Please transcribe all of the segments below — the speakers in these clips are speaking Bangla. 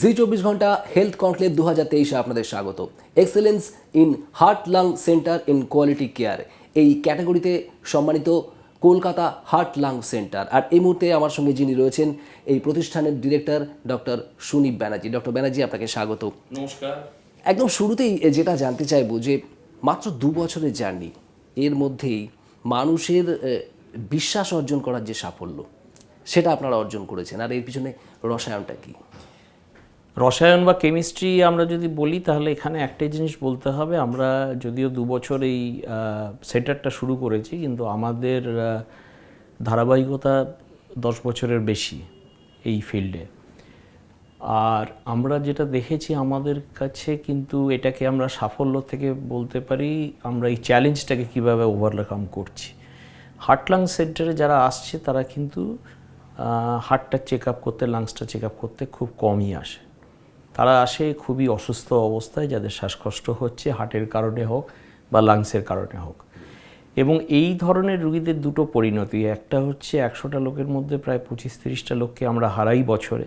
জি চব্বিশ ঘণ্টা হেলথ কনক্লেভ দু হাজার তেইশে আপনাদের স্বাগত। Excellence in heart lung centre in quality care. এই ক্যাটাগরিতে সম্মানিত কলকাতা হার্ট লাং সেন্টার। আর এই মুহূর্তে আমার সঙ্গে যিনি রয়েছেন এই প্রতিষ্ঠানের director doctor Sunip Banerjee. Doctor Banerjee আপনাকে স্বাগত। নমস্কার। একদম শুরুতেই যেটা জানতে চাইব যে মাত্র দু বছরের জার্নি এর মধ্যেই মানুষের বিশ্বাস অর্জন করার যে সাফল্য সেটা আপনারা অর্জন করেছেন। আর এর পিছনে রসায়নটা কি? রসায়ন বা কেমিস্ট্রি আমরা যদি বলি, তাহলে এখানে একটাই জিনিস বলতে হবে। আমরা যদিও দু বছর এই সেন্টারটা শুরু করেছি, কিন্তু আমাদের ধারাবাহিকতা দশ বছরের বেশি এই ফিল্ডে আর আমরা যেটা দেখেছি আমাদের কাছে কিন্তু এটাকে আমরা সাফল্য থেকে বলতে পারি, আমরা এই চ্যালেঞ্জটাকে কীভাবে ওভারকাম করছি। হার্ট হার্টলাং সেন্টারে যারা আসছে, তারা কিন্তু হার্টটা চেক আপ করতে লাংসটা চেক আপ করতে খুব কমই আসে। তারা আসে খুবই অসুস্থ অবস্থায় যাদের শ্বাসকষ্ট হচ্ছে, হার্টের কারণে হোক বা লাংসের কারণে হোক। এবং এই ধরনের রুগীদের দুটো পরিণতি, একটা হচ্ছে একশোটা লোকের মধ্যে প্রায় পঁচিশ তিরিশটা লোককে আমরা হারাই বছরে।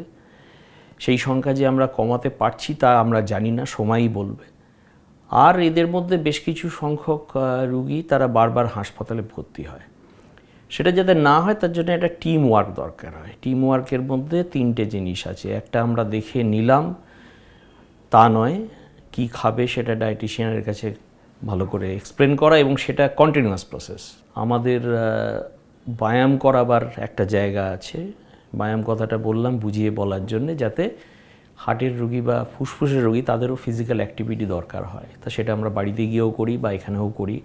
সেই সংখ্যা যে আমরা কমাতে পারছি তা আমরা জানি না, সময়ই বলবে। আর এদের মধ্যে বেশ কিছু সংখ্যক রুগী তারা বারবার হাসপাতালে ভর্তি হয়। সেটা যাতে না হয় তার জন্য একটা টিম ওয়ার্ক দরকার হয়। টিম ওয়ার্কের মধ্যে তিনটে জিনিস আছে। একটা আমরা দেখে নিলাম তা নয়, কি খাবে সেটা ডায়েটিশিয়ানের কাছে ভালো করে এক্সপ্লেন করা এবং সেটা কন্টিনিউয়াস প্রসেস আমাদের ব্যায়াম করাবার একটা জায়গা আছে। ব্যায়াম কথাটা বললাম বুঝিয়ে বলার জন্য যাতে হার্টের রুগী বা ফুসফুসের রুগী তাদেরও ফিজিক্যাল অ্যাক্টিভিটি দরকার হয়। তা সেটা আমরা বাড়িতে গিয়েও করি বা এখানেও করি।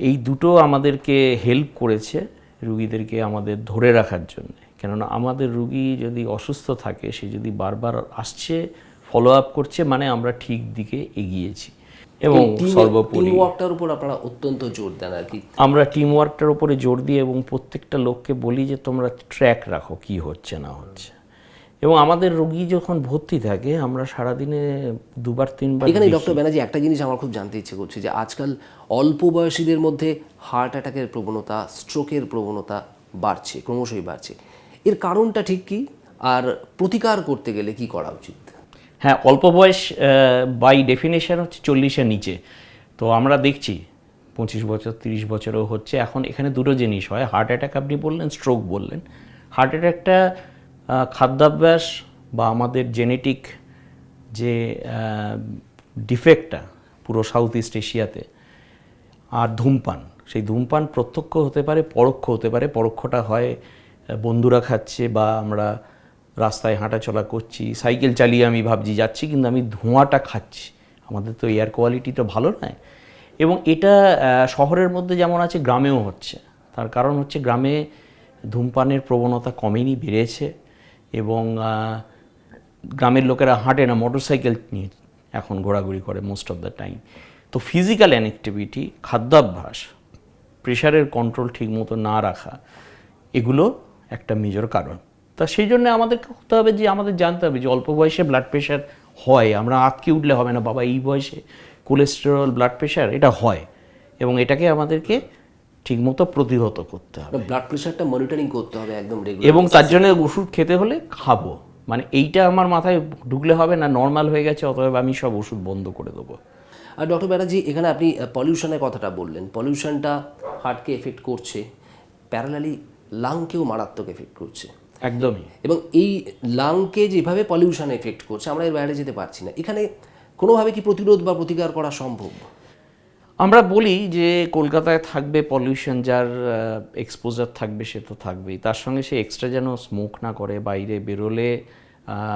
এই দুটো আমাদেরকে হেল্প করেছে রুগীদেরকে আমাদের ধরে রাখার জন্য। কেননা আমাদের রুগী যদি অসুস্থ থাকে, সে যদি বারবার আসছে ফলো আপ করছে মানে আমরা ঠিক দিকে এগিয়েছি। এবং সর্বোপরি ওয়ার্কটার উপর আপনারা অত্যন্ত জোর দেন আর কি। আমরা টিম ওয়ার্কটার উপরে জোর দিই এবং প্রত্যেকটা লোককে বলি যে তোমরা ট্র্যাক রাখো কি হচ্ছে না হচ্ছে। এবং আমাদের রোগী যখন ভর্তি থাকে আমরা সারাদিনে দুবার তিনবার এখানে ডক্টর ব্যানার্জি একটা জিনিস আমার খুব জানতে ইচ্ছে করছে যে আজকাল অল্প বয়সীদের মধ্যে হার্ট অ্যাটাকের প্রবণতা স্ট্রোকের প্রবণতা বাড়ছে ক্রমশই বাড়ছে। এর কারণটা ঠিক কি? আর প্রতিকার করতে গেলে কি করা উচিত? হ্যাঁ অল্প বয়স বাই ডেফিনেশন হচ্ছে চল্লিশের নিচে। তো আমরা দেখছি, পঁচিশ বছর, তিরিশ বছরও হচ্ছে। এখন এখানে দুটো জিনিস হয় হার্ট অ্যাটাক আপনি বললেন স্ট্রোক বললেন। হার্ট অ্যাটাকটা খাদ্যাভ্যাস বা আমাদের জেনেটিক যে ডিফেক্টটা পুরো সাউথ ইস্ট এশিয়াতে আর ধূমপান। সেই ধূমপান প্রত্যক্ষ হতে পারে, পরোক্ষ হতে পারে। পরোক্ষটা হয় বন্ধুরা খাচ্ছে বা আমরা রাস্তায় হাঁটাচলা করছি, সাইকেল চালিয়ে আমি ভাবছি যাচ্ছি, কিন্তু আমি ধোঁয়াটা খাচ্ছি। আমাদের তো এয়ার কোয়ালিটি তো ভালো নয়। এবং এটা শহরের মধ্যে যেমন আছে, গ্রামেও হচ্ছে। তার কারণ হচ্ছে গ্রামে ধূমপানের প্রবণতা কমেনি, বেড়েছে। এবং গ্রামের লোকেরা হাঁটে না মোটরসাইকেল নিয়ে এখন ঘোরাঘুরি করে মোস্ট অফ দ্য টাইম তো ফিজিক্যাল অ্যাক্টিভিটি খাদ্যাভ্যাস প্রেশারের কন্ট্রোল ঠিকমতো না রাখা, এগুলো একটা মেজর কারণ। তা সেই জন্য আমাদেরকে করতে হবে যে আমাদের জানতে হবে যে অল্প বয়সে ব্লাড প্রেশার হয়। আমরা আঁতকে উঠলে হবে না বাবা এই বয়সে কোলেস্টেরল ব্লাড প্রেশার এটা হয়। এবং এটাকে আমাদেরকে ঠিকমতো প্রতিহত করতে হবে। ব্লাড প্রেশারটা মনিটরিং করতে হবে একদম রেগুলার এবং তার জন্য ওষুধ খেতে হলে খাব। মানে এইটা আমার মাথায় ঢুকলে হবে না নর্মাল হয়ে গেছে অতএব আমি সব ওষুধ বন্ধ করে দেবো। আর ডক্টর ব্যানার্জি এখানে আপনি পলিউশনের কথাটা বললেন। পলিউশনটা হার্টকে এফেক্ট করছে। প্যারালালি লাংকেও মারাত্মক এফেক্ট করছে। একদমই। এবং এই লাংকে যেভাবে পলিউশন এফেক্ট করছে আমরা এর বাইরে যেতে পারছি না। এখানে কোনোভাবে কি প্রতিরোধ বা প্রতিকার করা সম্ভব? আমরা বলি যে কলকাতায় থাকবে পলিউশন যার এক্সপোজার থাকবে সে তো থাকবেই। তার সঙ্গে সে এক্সট্রা যেন স্মোক না করে বাইরে বেরোলে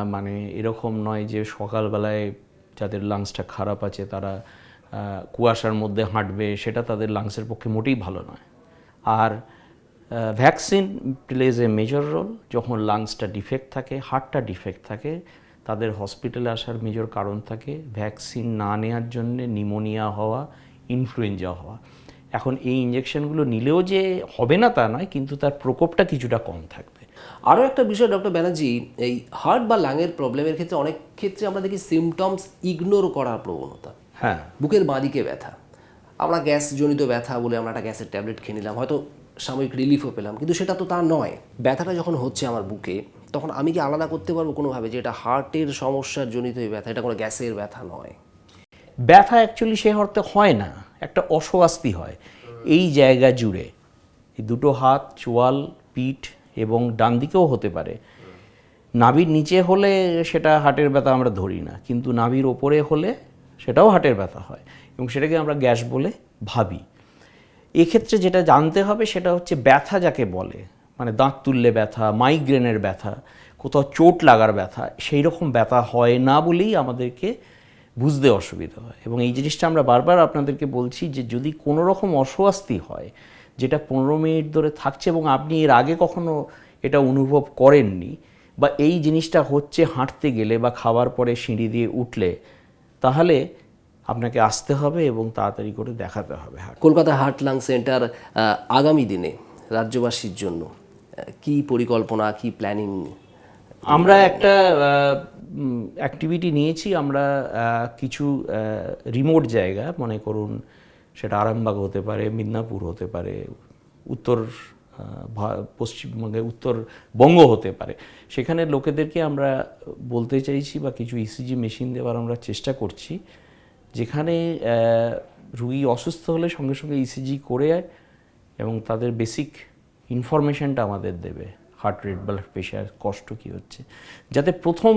মানে এরকম নয় যে সকালবেলায় যাদের লাংসটা খারাপ আছে তারা কুয়াশার মধ্যে হাঁটবে সেটা তাদের লাংসের পক্ষে মোটেই ভালো নয়। আর vaccine plays a major role যখন লাংসটা ডিফেক্ট থাকে হার্টটা ডিফেক্ট থাকে তাদের হসপিটালে আসার মেজর কারণ থাকে ভ্যাকসিন না নেওয়ার জন্যে নিমোনিয়া হওয়া ইনফ্লুয়েঞ্জা হওয়া। এখন এই ইঞ্জেকশনগুলো নিলেও যে হবে না তা নয় কিন্তু তার প্রকোপটা কিছুটা কম থাকবে। আরও একটা বিষয় ডক্টর ব্যানার্জি এই হার্ট বা লাংয়ের প্রবলেমের ক্ষেত্রে অনেক ক্ষেত্রে আমরা দেখি সিমটমস ইগনোর করার প্রবণতা। হ্যাঁ। বুকের বাঁদিকে ব্যথা। আমরা গ্যাসজনিত ব্যথা বলে আমরা একটা গ্যাসের ট্যাবলেট খেয়ে নিলাম। হয়তো সাময়িক রিলিফও পেলাম। কিন্তু সেটা তো তা নয়। ব্যথাটা যখন হচ্ছে আমার বুকে, তখন আমি কি আলাদা করতে পারব কোনোভাবে যে এটা হার্টের সমস্যার জনিত এই ব্যথা? এটা কোনো গ্যাসের ব্যথা নয়। ব্যথা অ্যাকচুয়ালি সে অর্থে হয় না, একটা অস্বস্তি হয়। এই জায়গা জুড়ে এই দুটো হাত, চোয়াল, পিঠ এবং ডান দিকেও হতে পারে। নাভির নিচে হলে সেটা হার্টের ব্যথা আমরা ধরি না, কিন্তু নাভির ওপরে হলে সেটাও হার্টের ব্যথা হয় এবং সেটাকে আমরা গ্যাস বলে ভাবি। এক্ষেত্রে যেটা জানতে হবে সেটা হচ্ছে ব্যথা যাকে বলে মানে দাঁত তুললে ব্যথা মাইগ্রেনের ব্যথা, কোথাও চোট লাগার ব্যথা, সেই রকম ব্যথা হয় না বলেই আমাদেরকে বুঝতে অসুবিধা হয়। এবং এই জিনিসটা আমরা বারবার আপনাদেরকে বলছি যে যদি কোনো রকম অস্বস্তি হয়, যেটা পনেরো মিনিট ধরে থাকছে এবং আপনি এর আগে কখনো এটা অনুভব করেননি বা এই জিনিসটা হচ্ছে হাঁটতে গেলে বা খাবার পরে সিঁড়ি দিয়ে উঠলে, তাহলে আপনাকে আসতে হবে এবং তাড়াতাড়ি করে দেখাতে হবে। Heart Kolkata heart lung centre আগামী দিনে রাজ্যবাসীর জন্য কি পরিকল্পনা কি প্ল্যানিং? আমরা একটা অ্যাক্টিভিটি নিয়েছি। আমরা কিছু রিমোট জায়গা মনে করুন সেটা আরামবাগ হতে পারে মিদনাপুর হতে পারে উত্তর পশ্চিমবঙ্গে উত্তরবঙ্গ হতে পারে। সেখানে লোকেদেরকে আমরা বলতে চাইছি বা কিছু ইসিজি মেশিন দেওয়ার আমরা চেষ্টা করছি। যেখানে রুগী অসুস্থ হলে সঙ্গে সঙ্গে ইসিজি করে এবং তাদের বেসিক ইনফরমেশনটা আমাদের দেবে। হার্ট রেট ব্লাড প্রেশার কষ্ট কী হচ্ছে। যাতে প্রথম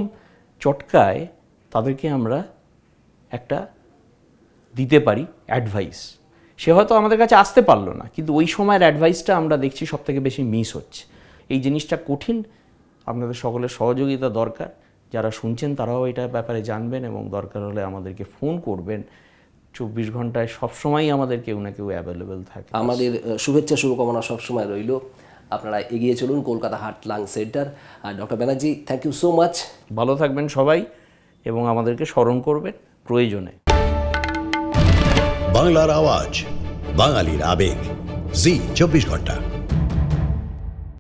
চটকায় তাদেরকে আমরা একটা দিতে পারি অ্যাডভাইস সে হয়তো আমাদের কাছে আসতে পারল না, কিন্তু ওই সময়ের অ্যাডভাইসটা আমরা দেখছি সব থেকে বেশি মিস হচ্ছে। এই জিনিসটা কঠিন, আপনাদের সকলের সহযোগিতা দরকার। যারা শুনছেন তারাও এটা ব্যাপারে জানবেন এবং দরকার হলে আমাদেরকে ফোন করবেন। চব্বিশ ঘন্টায় সবসময়ই আমাদের কেউ না কেউ অ্যাভেলেবেল থাকে। আমাদের শুভেচ্ছা শুভকামনা সবসময় রইল। আপনারা এগিয়ে চলুন Kolkata heart lung centre. R doctor Banerjee thank you so much ভালো থাকবেন সবাই এবং আমাদেরকে স্মরণ করবেন প্রয়োজনে। বাংলার আওয়াজ বাঙালির আবেগ। জি চব্বিশ ঘণ্টা।